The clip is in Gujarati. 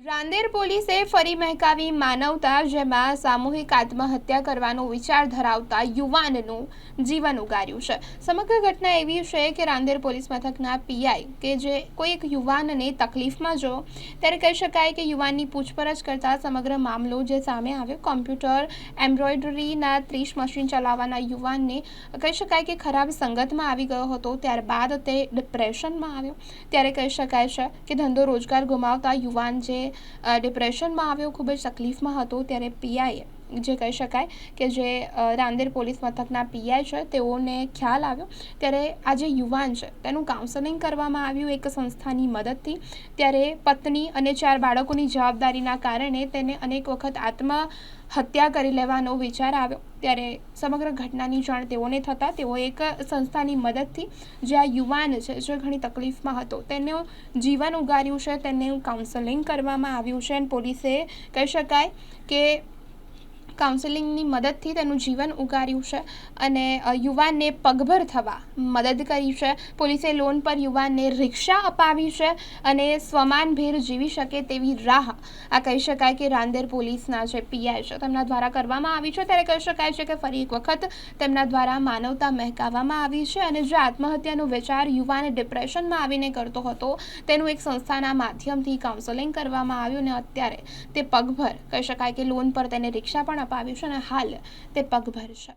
રાંદેર પોલીસે ફરી મહેકાવી માનવતા, જેમાં સામૂહિક આત્મહત્યા કરવાનો વિચાર ધરાવતા યુવાનનું જીવન ઉગાર્યું છે. સમગ્ર ઘટના એવી છે કે રાંદેર પોલીસ મથકના પીઆઈ કે જે કોઈ એક યુવાનને તકલીફમાં જો, ત્યારે કહી શકાય કે યુવાનની પૂછપરછ કરતા સમગ્ર મામલો જે સામે આવ્યો, કોમ્પ્યુટર એમ્બ્રોઇડરીના ત્રીસ મશીન ચલાવવાના યુવાનને કહી શકાય કે ખરાબ સંગતમાં આવી ગયો હતો, ત્યારબાદ તે ડિપ્રેશનમાં આવ્યો. ત્યારે કહી શકાય છે કે ધંધો રોજગાર ગુમાવતા યુવાન જે ડિપ્રેશનમાં આવ્યો ખૂબ જ તકલીફમાં હતો ત્યારે પીઆઈએ જે કહી શકાય કે જે રાંદેર પોલીસ મથકના પીઆઈ છે, તેઓને ખ્યાલ આવ્યો. ત્યારે આ જે યુવાન છે, તેનું કાઉન્સેલિંગ કરવામાં આવ્યું એક સંસ્થાની મદદથી. ત્યારે પત્ની અને ચાર બાળકોની જવાબદારીના કારણે તેને અનેક વખત આત્મહત્યા કરી લેવાનો વિચાર આવ્યો. ત્યારે સમગ્ર ઘટનાની જાણ તેઓને થતાં તેઓ એક સંસ્થાની મદદથી જે આ યુવાન છે, જે ઘણી તકલીફમાં હતો, તેનું જીવન ઉગાર્યું છે, તેનું કાઉન્સેલિંગ કરવામાં આવ્યું છે. અને પોલીસે કહી શકાય કે કાઉન્સેલિંગની મદદથી તેનું જીવન ઉગાર્યું છે અને યુવાનને પગભર થવા મદદ કરી છે. પોલીસે લોન પર યુવાનને રિક્ષા અપાવી છે અને સ્વમાનભેર જીવી શકે તેવી રાહ આ કહી શકાય કે રાંદેર પોલીસના જે પીઆઈ છે તેમના દ્વારા કરવામાં આવી છે. ત્યારે કહી શકાય છે કે ફરી એક વખત તેમના દ્વારા માનવતા મહેકાવવામાં આવી છે અને જે આત્મહત્યાનો વિચાર યુવાન ડિપ્રેશનમાં આવીને કરતો હતો તેનું એક સંસ્થાના માધ્યમથી કાઉન્સેલિંગ કરવામાં આવ્યું અને અત્યારે તે પગભર, કહી શકાય કે લોન પર તેને રિક્ષા પણ અપાવ્યું છે અને હાલ તે પગભર છે